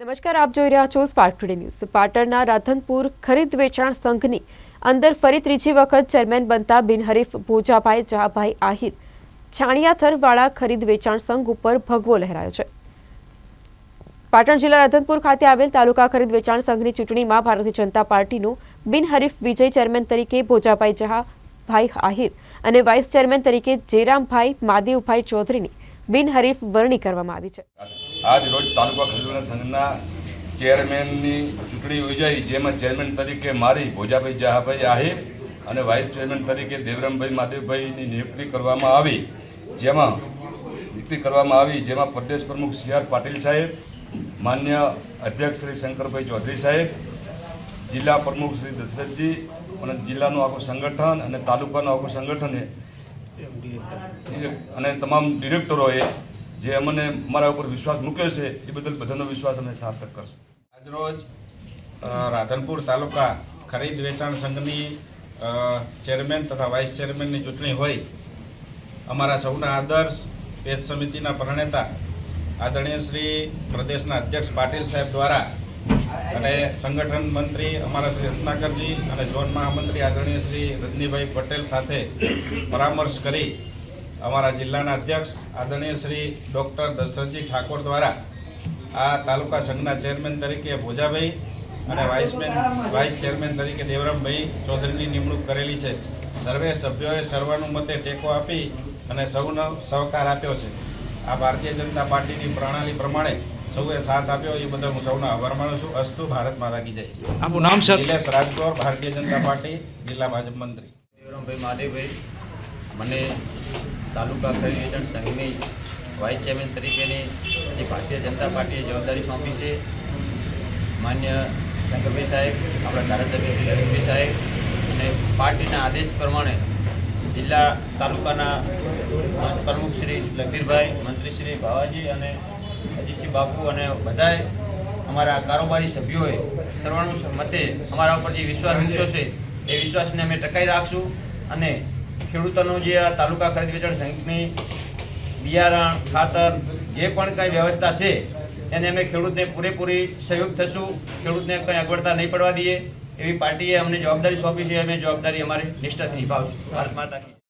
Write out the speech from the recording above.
નમસ્કાર, આપ જોઈ રહ્યા છો સ્પાર્ક ટુડે ન્યૂઝ પાટણના રાધનપુર ખરીદ વેચાણ સંઘની અંદર ફરી ત્રીજી વખત ચેરમેન બનતા બિનહરીફ ભોજાભાઈ જહાભાઈ આહિર છાણિયાથરવાળા ખરીદ વેચાણ સંઘ ઉપર ભગવો લહેરાયો છે. પાટણ જિલ્લા રાધનપુર ખાતે આવેલ તાલુકા ખરીદ વેચાણ સંઘની ચૂંટણીમાં ભારતીય જનતા પાર્ટીનો બિનહરીફ વિજય ચેરમેન તરીકે ભોજાભાઈ જહાભાઈ આહિર અને વાઇસ ચેરમેન તરીકે જેરામભાઈ માદેવભાઈ ચૌધરીની બિનહરીફ વરણી કરવામાં આવી છે. આજ રોજ તાલુકા ખરીદવાના સંઘના ચેરમેનની ચૂંટણી યોજાઈ, જેમાં ચેરમેન તરીકે મારી ભોજાભાઈ જહાભાઈ આહિર અને વાઇસ ચેરમેન તરીકે દેવરામભાઈ માદેવભાઈની નિયુક્તિ કરવામાં આવી. જેમાં નિયુક્તિ કરવામાં આવી, જેમાં પ્રદેશ પ્રમુખ સી આર પાટીલ સાહેબ, માન્ય અધ્યક્ષ શ્રી શંકરભાઈ ચૌધરી સાહેબ, જિલ્લા પ્રમુખ શ્રી દશરથજી અને જિલ્લાનું આખું સંગઠન અને તાલુકાનું આખું સંગઠન અને તમામ ડિરેક્ટરોએ જે અમને મારા ઉપર વિશ્વાસ મૂક્યો છે, એ બદલ બધાનો વિશ્વાસ અમે સાર્થક કરશું. આજરોજ રાધનપુર તાલુકા ખરીદ વેચાણ સંઘની ચેરમેન તથા વાઇસ ચેરમેનની ચૂંટણી હોય. અમારા સૌના આદર્શ પેજ સમિતિના પ્રણેતા આદરણીય શ્રી પ્રદેશના અધ્યક્ષ પાટીલ સાહેબ દ્વારા અને સંગઠન મંત્રી અમારા શ્રી રત્નાકરજી અને ઝોન મહામંત્રી આદરણીય શ્રી રજનીભાઈ પટેલ સાથે પરામર્શ કરી અમારા જિલ્લાના અધ્યક્ષ આદરણીય શ્રી ડૉક્ટર દશરથજી ઠાકોર દ્વારા આ તાલુકા સંઘના ચેરમેન તરીકે ભોજાભાઈ અને વાઇસમેન વાઇસ ચેરમેન તરીકે દેવરામભાઈ ચૌધરીની નિમણૂક કરેલી છે. સર્વે સભ્યોએ સર્વાનુમતે ટેકો આપી અને સૌનો સહકાર આપ્યો છે. આ ભારતીય જનતા પાર્ટીની પ્રણાલી પ્રમાણે સૌએ સાથ આપ્યો. એ બદલ હું સૌનો આભાર માનું છું. અસ્તુ ભારત માતા કી જય. આપનું નામ સર? નિલેશ રાજગોર ભારતીય જનતા પાર્ટી જિલ્લા ભાજપ મંત્રી. દેવરામભાઈ મહાદેવભાઈ મને તાલુકા ખરીદ એજન્ટ સંઘની વાઇસ ચેરમેન તરીકેની જે ભારતીય જનતા પાર્ટીએ જવાબદારી સોંપી છે. માન્ય શંકરભાઈ સાહેબ, આપણા ધારાસભ્ય શ્રી સાહેબ અને પાર્ટીના આદેશ પ્રમાણે જિલ્લા તાલુકાના પ્રમુખ શ્રી લગીરભાઈ મંત્રી શ્રી ભાવાજી અને અજીતસિંહ બાપુ અને બધાએ અમારા કારોબારી સભ્યોએ સર્વાણુ મતે અમારા ઉપર જે વિશ્વાસ મૂક્યો છે, એ વિશ્વાસને અમે ટકાઈ રાખશું અને ખેડૂતોનું જે આ તાલુકા ખરીદ વેચાણ સંઘની બિયારણ, ખાતર, જે પણ કંઈ વ્યવસ્થા છે, એને અમે ખેડૂતને પૂરેપૂરી સહયોગ થશું. ખેડૂતને કંઈ અગવડતા નહીં પડવા દઈએ. એવી પાર્ટીએ અમને જવાબદારી સોંપી છે. અમે જવાબદારી અમારી નિષ્ઠાથી નિભાવશું. ભારત માતા.